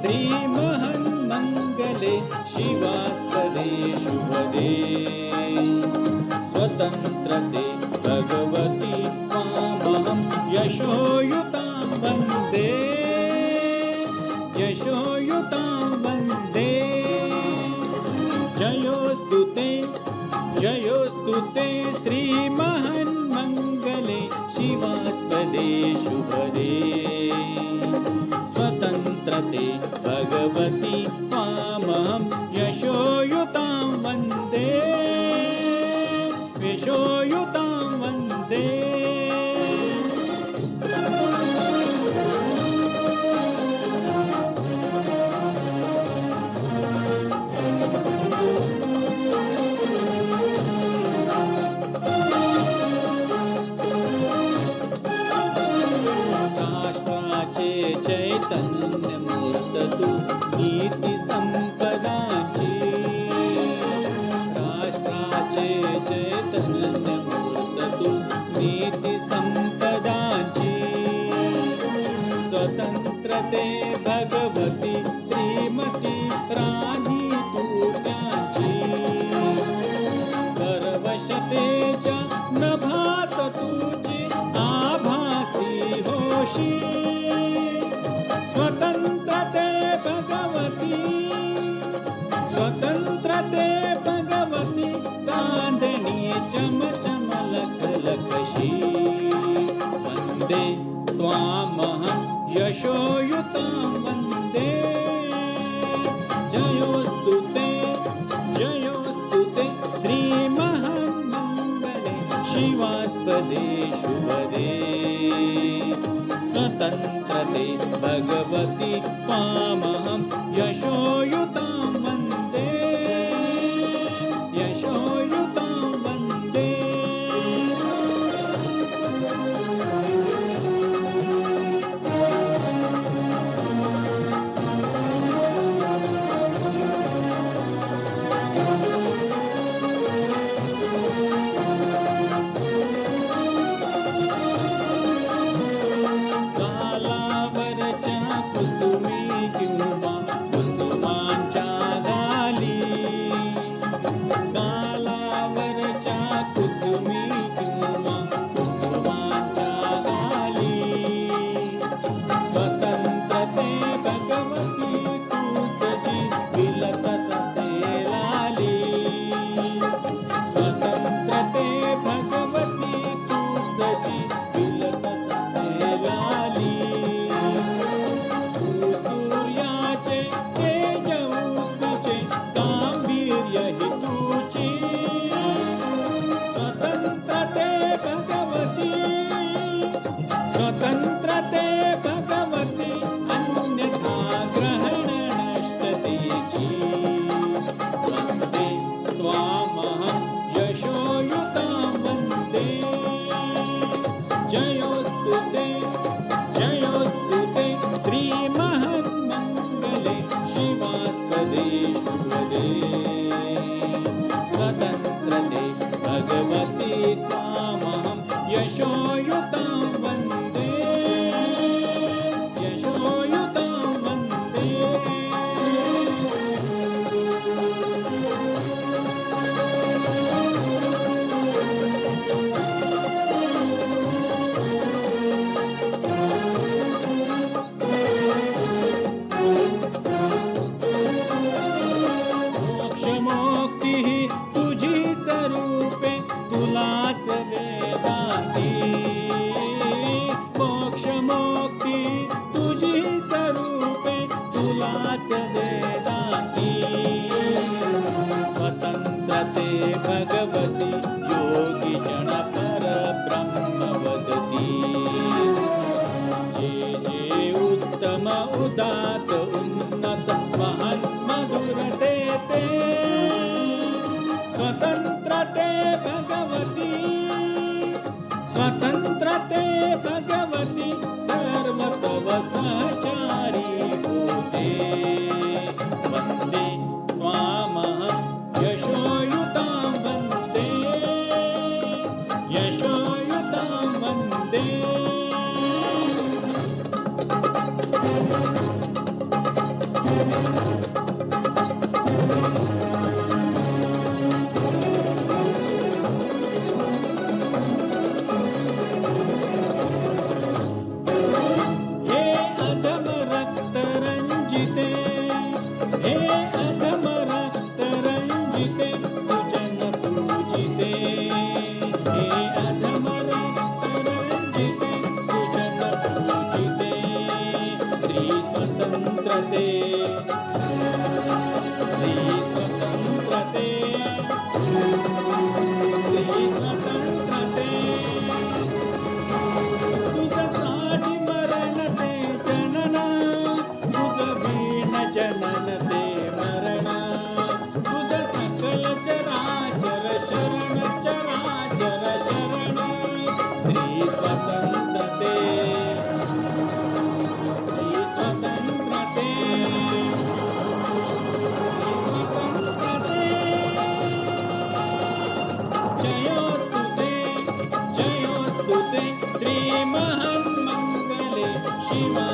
श्रीमहन्मङ्गले शिवास्पदे शुभदे। स्वतन्त्रते जयोस्तु ते जयोस्तु ते श्रीमहन्मङ्गले शिवास्पदे शुभदे। स्वतन्त्रते भगवती त्वामहं स्वतंत्रते भगवती श्रीमती राणी तू त्याची परवशतेच्या नभात तुझी आभासी होशी। स्वतंत्रते भगवती स्वतंत्रते भगवती चांदणी चम यशोयुतां वन्दे। जयोस्तु ते जयोस्तु ते श्रीमहान्मङ्गले शिवास्पदे शुभदे। स्वतन्त्रते भगवती त्वामहं उदात उन्नत महान मधुरते ते स्वतंत्रते भगवती। स्वतंत्र स्वतंत्र ते भगवती सर्व तव सहचारी होते। वंदे यशोयुतां श्री स्वतंत्रते Shiva.